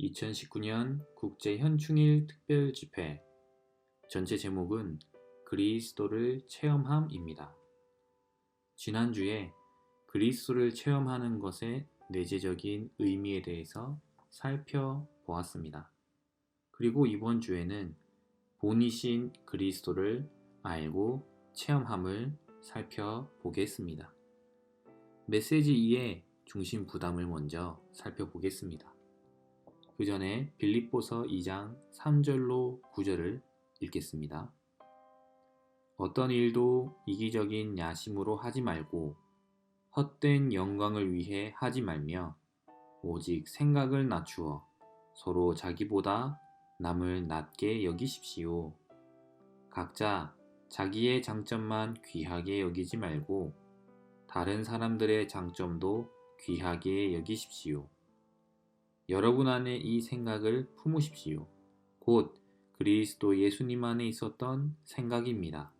2019년 국제 현충일 특별 집회 전체 제목은 그리스도를 체험함입니다. 지난주에 그리스도를 체험하는 것의 내재적인 의미에 대해서 살펴보았습니다. 그리고 이번 주에는 본이신 그리스도를 알고 체험함을 살펴보겠습니다. 메시지 2의 중심 부담을 먼저 살펴보겠습니다. 그 전에 빌립보서 2장 3절로 9절을 읽겠습니다. 어떤 일도 이기적인 야심으로 하지 말고 헛된 영광을 위해 하지 말며 오직 생각을 낮추어 서로 자기보다 남을 낮게 여기십시오. 각자 자기의 장점만 귀하게 여기지 말고 다른 사람들의 장점도 귀하게 여기십시오. 여러분 안에 이 생각을 품으십시오. 곧 그리스도 예수님 안에 있었던 생각입니다.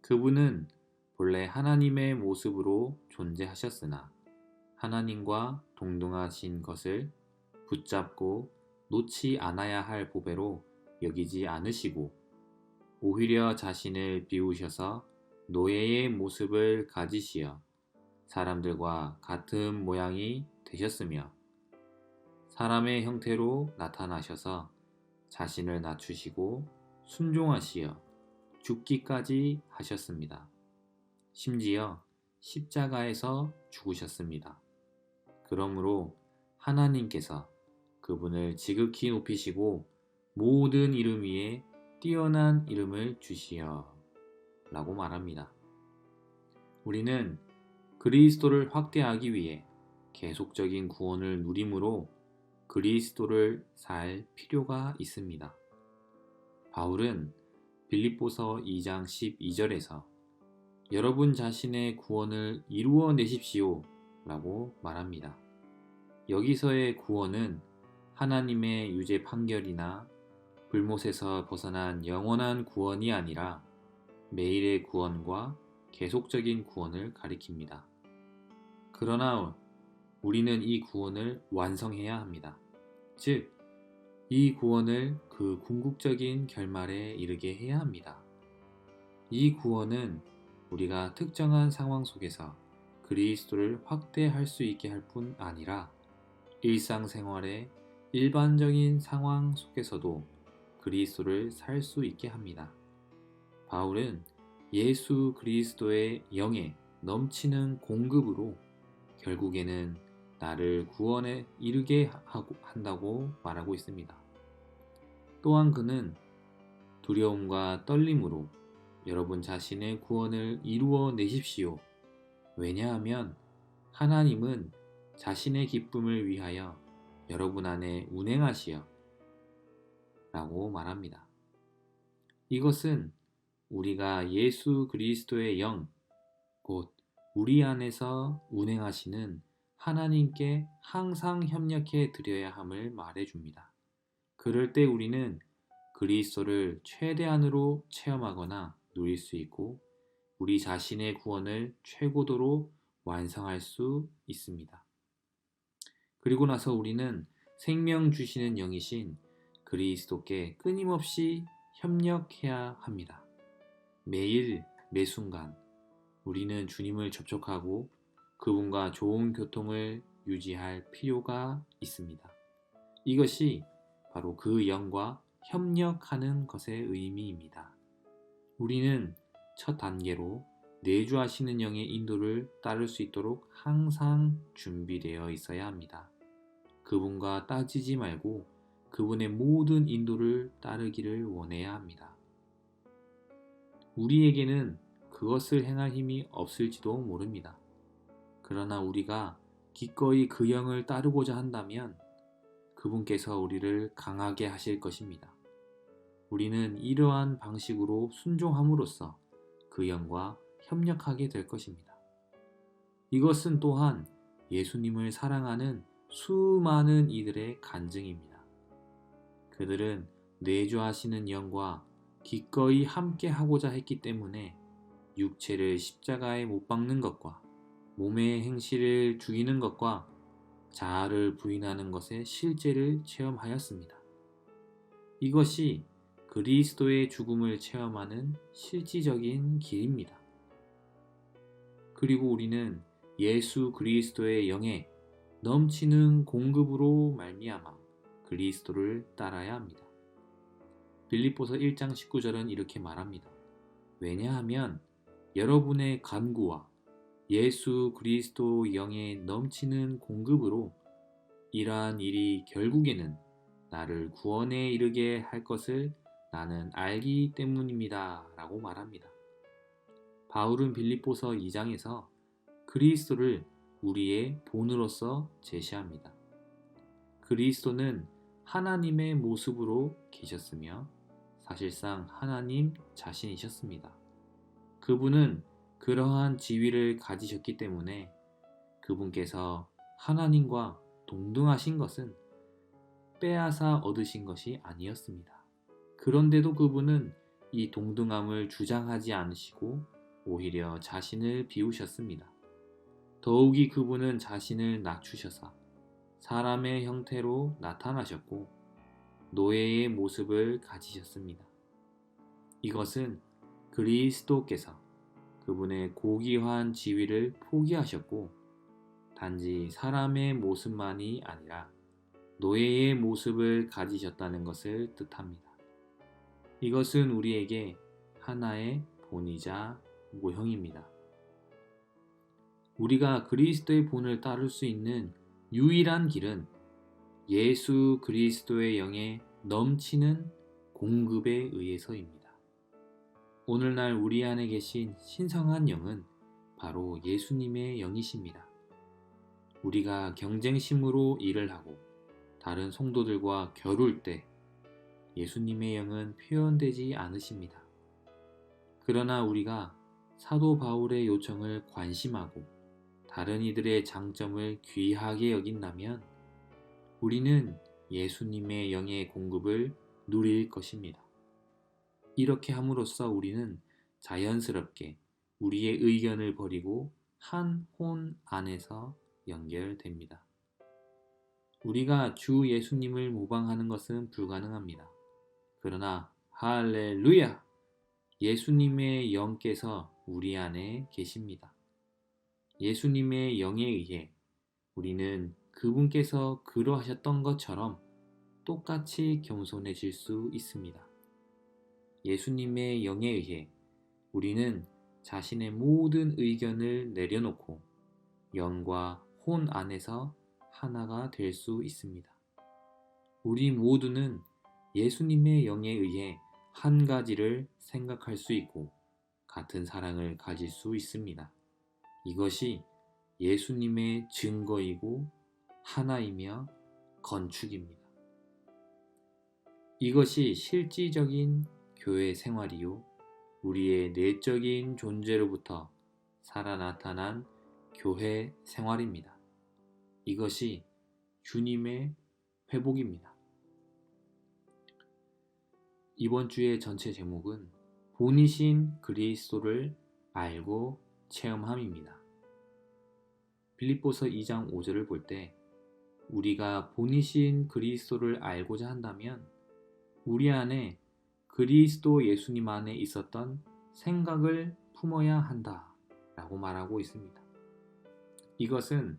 그분은 본래 하나님의 모습으로 존재하셨으나 하나님과 동등하신 것을 붙잡고 놓지 않아야 할 보배로 여기지 않으시고 오히려 자신을 비우셔서 노예의 모습을 가지시어 사람들과 같은 모양이 되셨으며 사람의 형태로 나타나셔서 자신을 낮추시고 순종하시어 죽기까지 하셨습니다. 심지어 십자가에서 죽으셨습니다. 그러므로 하나님께서 그분을 지극히 높이시고 모든 이름 위에 뛰어난 이름을 주시어 라고 말합니다. 우리는 그리스도를 확대하기 위해 계속적인 구원을 누림으로 그리스도를 살 필요가 있습니다. 바울은 빌립보서 2장 12절에서 여러분 자신의 구원을 이루어 내십시오 라고 말합니다. 여기서의 구원은 하나님의 유죄 판결이나 불못에서 벗어난 영원한 구원이 아니라 매일의 구원과 계속적인 구원을 가리킵니다. 그러나 우리는 이 구원을 완성해야 합니다. 즉, 이 구원을 그 궁극적인 결말에 이르게 해야 합니다. 이 구원은 우리가 특정한 상황 속에서 그리스도를 확대할 수 있게 할 뿐 아니라 일상생활의 일반적인 상황 속에서도 그리스도를 살 수 있게 합니다. 바울은 예수 그리스도의 영에 넘치는 공급으로 결국에는 나를 구원에 이르게 하고 한다고 말하고 있습니다. 또한 그는 두려움과 떨림으로 여러분 자신의 구원을 이루어 내십시오. 왜냐하면 하나님은 자신의 기쁨을 위하여 여러분 안에 운행하시어 라고 말합니다. 이것은 우리가 예수 그리스도의 영, 곧 우리 안에서 운행하시는 하나님께 항상 협력해 드려야 함을 말해 줍니다. 그럴 때 우리는 그리스도를 최대한으로 체험하거나 누릴 수 있고 우리 자신의 구원을 최고도로 완성할 수 있습니다. 그리고 나서 우리는 생명 주시는 영이신 그리스도께 끊임없이 협력해야 합니다. 매일, 매 순간 우리는 주님을 접촉하고 그분과 좋은 교통을 유지할 필요가 있습니다. 이것이 바로 그 영과 협력하는 것의 의미입니다. 우리는 첫 단계로 내주하시는 영의 인도를 따를 수 있도록 항상 준비되어 있어야 합니다. 그분과 따지지 말고 그분의 모든 인도를 따르기를 원해야 합니다. 우리에게는 그것을 행할 힘이 없을지도 모릅니다. 그러나 우리가 기꺼이 그 영을 따르고자 한다면 그분께서 우리를 강하게 하실 것입니다. 우리는 이러한 방식으로 순종함으로써 그 영과 협력하게 될 것입니다. 이것은 또한 예수님을 사랑하는 수많은 이들의 간증입니다. 그들은 내주하시는 영과 기꺼이 함께 하고자 했기 때문에 육체를 십자가에 못 박는 것과 몸의 행실을 죽이는 것과 자아를 부인하는 것의 실제를 체험하였습니다. 이것이 그리스도의 죽음을 체험하는 실질적인 길입니다. 그리고 우리는 예수 그리스도의 영에 넘치는 공급으로 말미암아 그리스도를 따라야 합니다. 빌립보서 1장 19절은 이렇게 말합니다. 왜냐하면 여러분의 간구와 예수 그리스도 영의 넘치는 공급으로 이러한 일이 결국에는 나를 구원에 이르게 할 것을 나는 알기 때문입니다. 라고 말합니다. 바울은 빌립보서 2장에서 그리스도를 우리의 본으로서 제시합니다. 그리스도는 하나님의 모습으로 계셨으며 사실상 하나님 자신이셨습니다. 그분은 그러한 지위를 가지셨기 때문에 그분께서 하나님과 동등하신 것은 빼앗아 얻으신 것이 아니었습니다. 그런데도 그분은 이 동등함을 주장하지 않으시고 오히려 자신을 비우셨습니다. 더욱이 그분은 자신을 낮추셔서 사람의 형태로 나타나셨고 노예의 모습을 가지셨습니다. 이것은 그리스도께서 그분의 고귀한 지위를 포기하셨고 단지 사람의 모습만이 아니라 노예의 모습을 가지셨다는 것을 뜻합니다. 이것은 우리에게 하나의 본이자 모형입니다. 우리가 그리스도의 본을 따를 수 있는 유일한 길은 예수 그리스도의 영에 넘치는 공급에 의해서입니다. 오늘날 우리 안에 계신 신성한 영은 바로 예수님의 영이십니다. 우리가 경쟁심으로 일을 하고 다른 성도들과 겨룰 때 예수님의 영은 표현되지 않으십니다. 그러나 우리가 사도 바울의 요청을 관심하고 다른 이들의 장점을 귀하게 여긴다면 우리는 예수님의 영의 공급을 누릴 것입니다. 이렇게 함으로써 우리는 자연스럽게 우리의 의견을 버리고 한 혼 안에서 연결됩니다. 우리가 주 예수님을 모방하는 것은 불가능합니다. 그러나 할렐루야! 예수님의 영께서 우리 안에 계십니다. 예수님의 영에 의해 우리는 그분께서 그러하셨던 것처럼 똑같이 겸손해질 수 있습니다. 예수님의 영에 의해 우리는 자신의 모든 의견을 내려놓고 영과 혼 안에서 하나가 될 수 있습니다. 우리 모두는 예수님의 영에 의해 한 가지를 생각할 수 있고 같은 사랑을 가질 수 있습니다. 이것이 예수님의 증거이고 하나이며 건축입니다. 이것이 실질적인 교회 생활이요. 우리의 내적인 존재로부터 살아 나타난 교회 생활입니다. 이것이 주님의 회복입니다. 이번 주의 전체 제목은 본이신 그리스도를 알고 체험함입니다. 빌립보서 2장 5절을 볼 때 우리가 본이신 그리스도를 알고자 한다면 우리 안에 그리스도 예수님 안에 있었던 생각을 품어야 한다 라고 말하고 있습니다. 이것은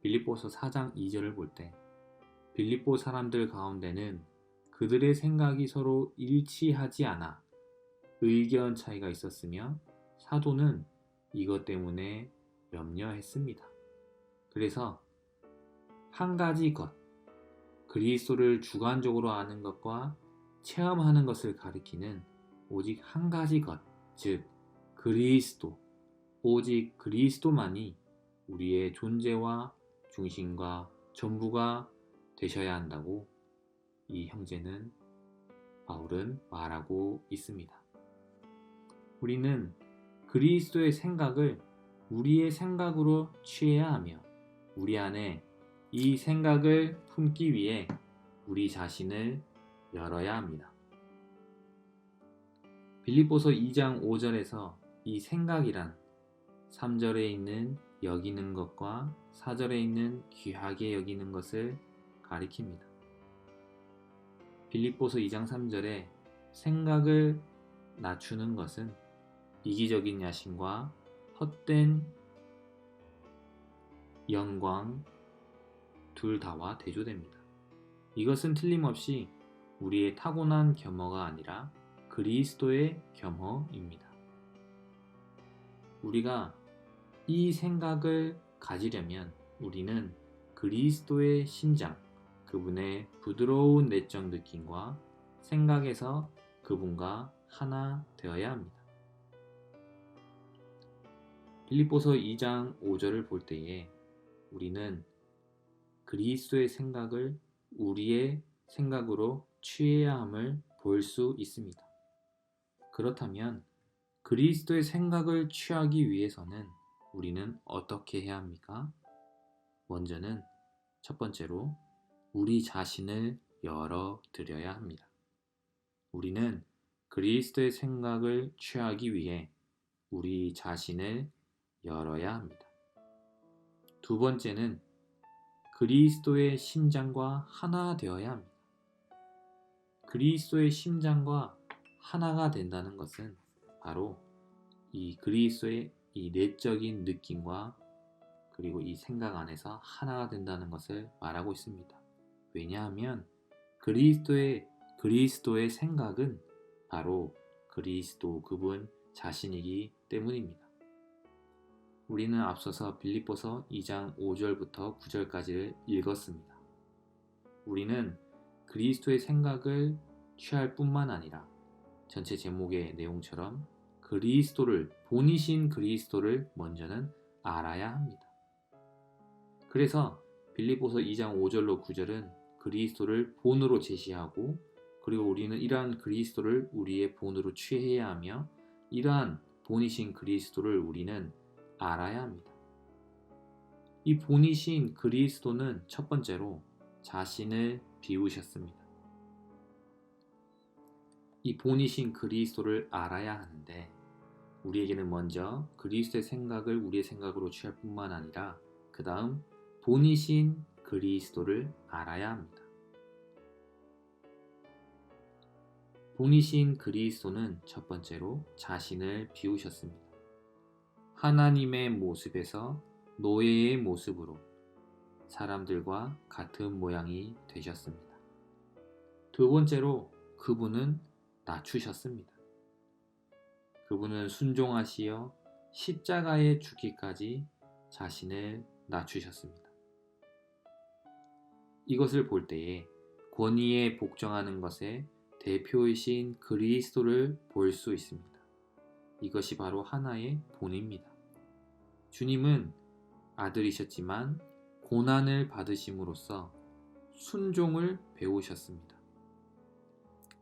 빌립보서 4장 2절을 볼 때 빌립보 사람들 가운데는 그들의 생각이 서로 일치하지 않아 의견 차이가 있었으며 사도는 이것 때문에 염려했습니다. 그래서 한 가지 것, 그리스도를 주관적으로 아는 것과 체험하는 것을 가리키는 오직 한 가지 것, 즉 그리스도, 오직 그리스도만이 우리의 존재와 중심과 전부가 되셔야 한다고 이 형제는 바울은 말하고 있습니다. 우리는 그리스도의 생각을 우리의 생각으로 취해야 하며 우리 안에 이 생각을 품기 위해 우리 자신을 열어야 합니다. 빌립보서 2장 5절에서 이 생각이란 3절에 있는 여기는 것과 사절에 있는 귀하게 여기는 것을 가리킵니다. 빌립보서 2장 3절에 생각을 낮추는 것은 이기적인 야심과 헛된 영광 둘 다와 대조됩니다. 이것은 틀림없이 우리의 타고난 겸허가 아니라 그리스도의 겸허입니다. 우리가 이 생각을 가지려면 우리는 그리스도의 심장, 그분의 부드러운 내적 느낌과 생각에서 그분과 하나 되어야 합니다. 빌립보서 2장 5절을 볼 때에 우리는 그리스도의 생각을 우리의 생각으로 취해야 함을 볼 수 있습니다. 그렇다면 그리스도의 생각을 취하기 위해서는 우리는 어떻게 해야 합니까? 먼저는 첫 번째로 우리 자신을 열어드려야 합니다. 우리는 그리스도의 생각을 취하기 위해 우리 자신을 열어야 합니다. 두 번째는 그리스도의 심장과 하나 되어야 합니다. 그리스도의 심장과 하나가 된다는 것은 바로 이 그리스도의 이 내적인 느낌과 그리고 이 생각 안에서 하나가 된다는 것을 말하고 있습니다. 왜냐하면 그리스도의 그리스도의 생각은 바로 그리스도 그분 자신이기 때문입니다. 우리는 앞서서 빌립보서 2장 5절부터 9절까지를 읽었습니다. 우리는 그리스도의 생각을 취할 뿐만 아니라 전체 제목의 내용처럼 그리스도를 본이신 그리스도를 먼저는 알아야 합니다. 그래서 빌립보서 2장 5절로 9절은 그리스도를 본으로 제시하고 그리고 우리는 이러한 그리스도를 우리의 본으로 취해야 하며 이러한 본이신 그리스도를 우리는 알아야 합니다. 이 본이신 그리스도는 첫 번째로 자신을 비우셨습니다. 이 본이신 그리스도를 알아야 하는데 우리에게는 먼저 그리스도의 생각을 우리의 생각으로 취할 뿐만 아니라 그 다음 본이신 그리스도를 알아야 합니다. 본이신 그리스도는 첫 번째로 자신을 비우셨습니다. 하나님의 모습에서 노예의 모습으로 사람들과 같은 모양이 되셨습니다. 두 번째로 그분은 낮추셨습니다. 그분은 순종하시어 십자가에 죽기까지 자신을 낮추셨습니다. 이것을 볼 때에 권위에 복종하는 것에 대표이신 그리스도를 볼 수 있습니다. 이것이 바로 하나의 본입니다. 주님은 아들이셨지만 고난을 받으심으로써 순종을 배우셨습니다.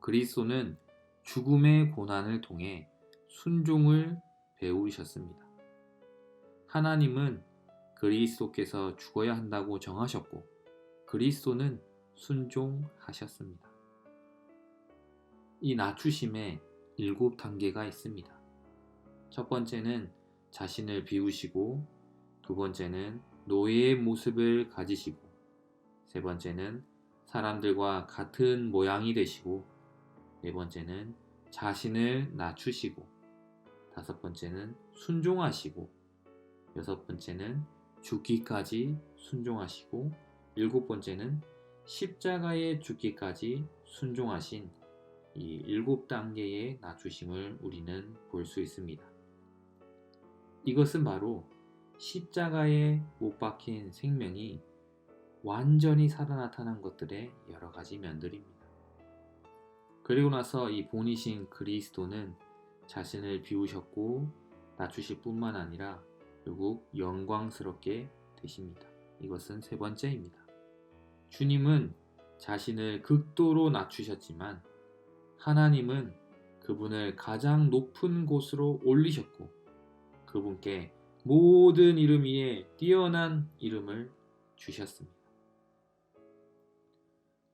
그리스도는 죽음의 고난을 통해 순종을 배우셨습니다. 하나님은 그리스도께서 죽어야 한다고 정하셨고 그리스도는 순종하셨습니다. 이 낮추심에 일곱 단계가 있습니다. 첫 번째는 자신을 비우시고 두 번째는 노예의 모습을 가지시고 세 번째는 사람들과 같은 모양이 되시고 네 번째는 자신을 낮추시고 다섯 번째는 순종하시고 여섯 번째는 죽기까지 순종하시고 일곱 번째는 십자가에 죽기까지 순종하신 이 일곱 단계의 낮추심을 우리는 볼 수 있습니다. 이것은 바로 십자가에 못 박힌 생명이 완전히 살아 나타난 것들의 여러 가지 면들입니다. 그리고 나서 이 본이신 그리스도는 자신을 비우셨고 낮추실 뿐만 아니라 결국 영광스럽게 되십니다. 이것은 세 번째입니다. 주님은 자신을 극도로 낮추셨지만 하나님은 그분을 가장 높은 곳으로 올리셨고 그분께 모든 이름 위에 뛰어난 이름을 주셨습니다.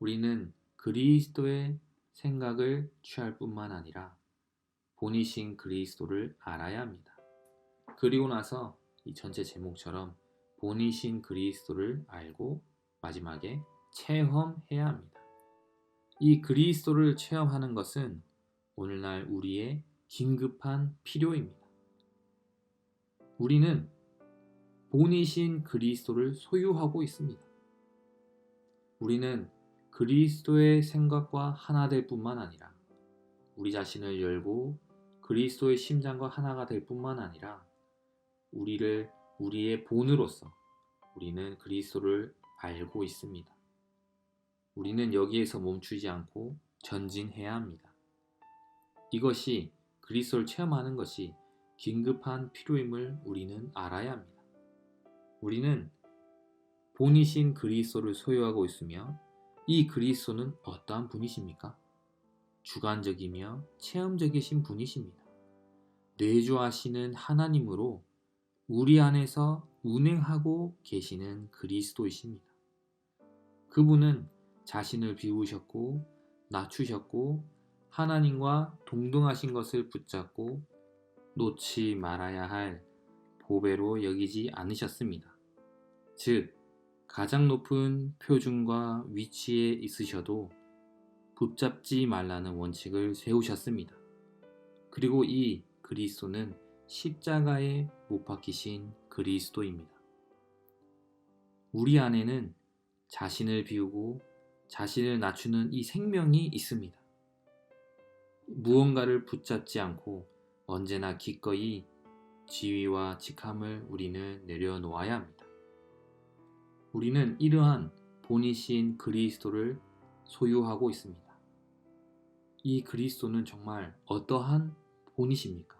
우리는 그리스도의 생각을 취할 뿐만 아니라 본이신 그리스도를 알아야 합니다. 그리고 나서 이 전체 제목처럼 본이신 그리스도를 알고 마지막에 체험해야 합니다. 이 그리스도를 체험하는 것은 오늘날 우리의 긴급한 필요입니다. 우리는 본이신 그리스도를 소유하고 있습니다. 우리는 그리스도의 생각과 하나 될 뿐만 아니라 우리 자신을 열고 그리스도의 심장과 하나가 될 뿐만 아니라 우리를 우리의 본으로서 우리는 그리스도를 알고 있습니다. 우리는 여기에서 멈추지 않고 전진해야 합니다. 이것이 그리스도를 체험하는 것이 긴급한 필요임을 우리는 알아야 합니다. 우리는 본이신 그리스도를 소유하고 있으며 이 그리스도는 어떠한 분이십니까? 주관적이며 체험적이신 분이십니다. 내주하시는 하나님으로 우리 안에서 운행하고 계시는 그리스도이십니다. 그분은 자신을 비우셨고 낮추셨고 하나님과 동등하신 것을 붙잡고 놓지 말아야 할 보배로 여기지 않으셨습니다. 즉, 가장 높은 표준과 위치에 있으셔도 붙잡지 말라는 원칙을 세우셨습니다. 그리고 이 그리스도는 십자가에 못 박히신 그리스도입니다. 우리 안에는 자신을 비우고 자신을 낮추는 이 생명이 있습니다. 무언가를 붙잡지 않고 언제나 기꺼이 지위와 직함을 우리는 내려놓아야 합니다. 우리는 이러한 본이신 그리스도를 소유하고 있습니다. 이 그리스도는 정말 어떠한 본이십니까?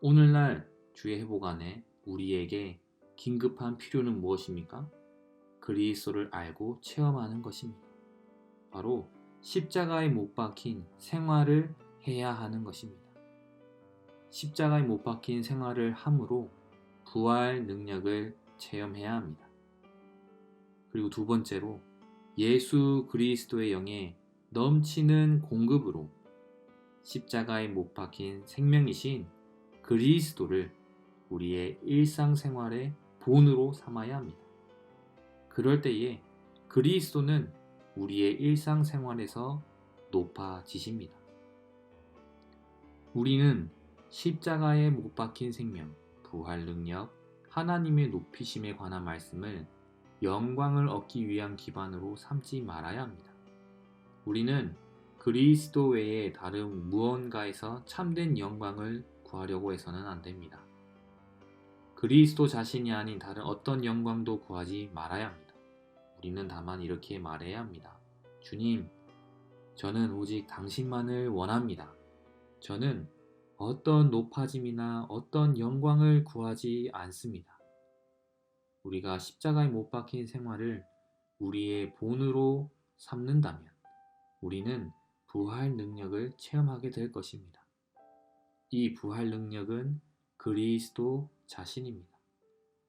오늘날 주의 회복 안에 우리에게 긴급한 필요는 무엇입니까? 그리스도를 알고 체험하는 것입니다. 바로 십자가에 못 박힌 생활을 해야 하는 것입니다. 십자가에 못 박힌 생활을 함으로 부활 능력을 체험해야 합니다. 그리고 두 번째로 예수 그리스도의 영에 넘치는 공급으로 십자가에 못 박힌 생명이신 그리스도를 우리의 일상생활의 본으로 삼아야 합니다. 그럴 때에 그리스도는 우리의 일상생활에서 높아지십니다. 우리는 십자가에 못 박힌 생명, 부활 능력, 하나님의 높이심에 관한 말씀을 영광을 얻기 위한 기반으로 삼지 말아야 합니다. 우리는 그리스도 외에 다른 무언가에서 참된 영광을 구하려고 해서는 안 됩니다. 그리스도 자신이 아닌 다른 어떤 영광도 구하지 말아야 합니다. 우리는 다만 이렇게 말해야 합니다. 주님, 저는 오직 당신만을 원합니다. 저는 어떤 높아짐이나 어떤 영광을 구하지 않습니다. 우리가 십자가에 못 박힌 생활을 우리의 본으로 삼는다면 우리는 부활 능력을 체험하게 될 것입니다. 이 부활 능력은 그리스도 자신입니다.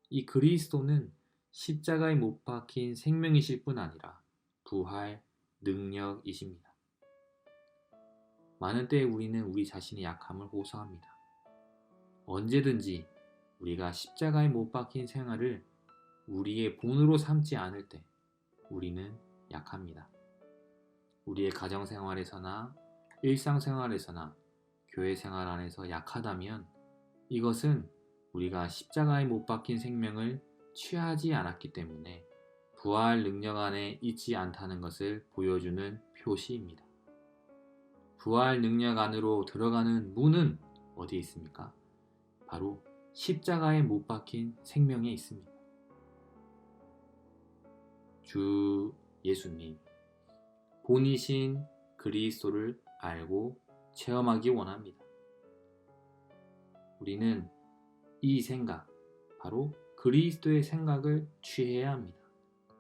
이 그리스도는 십자가에 못 박힌 생명이실 뿐 아니라 부활 능력이십니다. 많은 때에 우리는 우리 자신의 약함을 호소합니다. 언제든지 우리가 십자가에 못 박힌 생활을 우리의 본으로 삼지 않을 때 우리는 약합니다. 우리의 가정생활에서나 일상생활에서나 교회 생활 안에서 약하다면 이것은 우리가 십자가에 못 박힌 생명을 취하지 않았기 때문에 부활 능력 안에 있지 않다는 것을 보여주는 표시입니다. 부활 능력 안으로 들어가는 문은 어디에 있습니까? 바로 십자가에 못 박힌 생명에 있습니다. 주 예수님, 본이신 그리스도를 알고 체험하기 원합니다. 우리는 이 생각, 바로 그리스도의 생각을 취해야 합니다.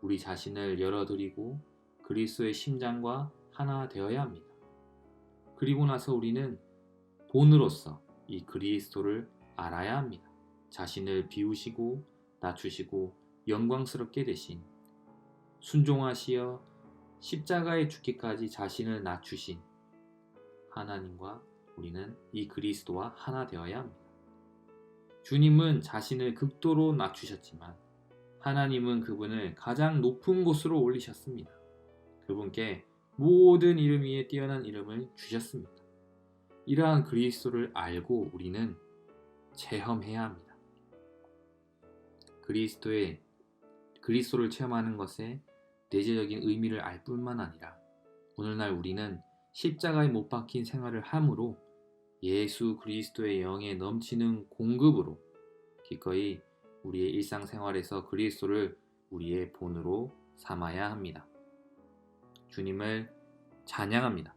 우리 자신을 열어드리고 그리스도의 심장과 하나 되어야 합니다. 그리고 나서 우리는 본으로서 이 그리스도를 알아야 합니다. 자신을 비우시고 낮추시고 영광스럽게 되신 순종하시어 십자가에 죽기까지 자신을 낮추신 하나님과 우리는 이 그리스도와 하나 되어야 합니다. 주님은 자신을 극도로 낮추셨지만 하나님은 그분을 가장 높은 곳으로 올리셨습니다. 그분께 모든 이름 위에 뛰어난 이름을 주셨습니다. 이러한 그리스도를 알고 우리는 체험해야 합니다. 그리스도의 그리스도를 체험하는 것에 내재적인 의미를 알 뿐만 아니라 오늘날 우리는 십자가에 못 박힌 생활을 함으로 예수 그리스도의 영에 넘치는 공급으로 기꺼이 우리의 일상생활에서 그리스도를 우리의 본으로 삼아야 합니다. 주님을 찬양합니다.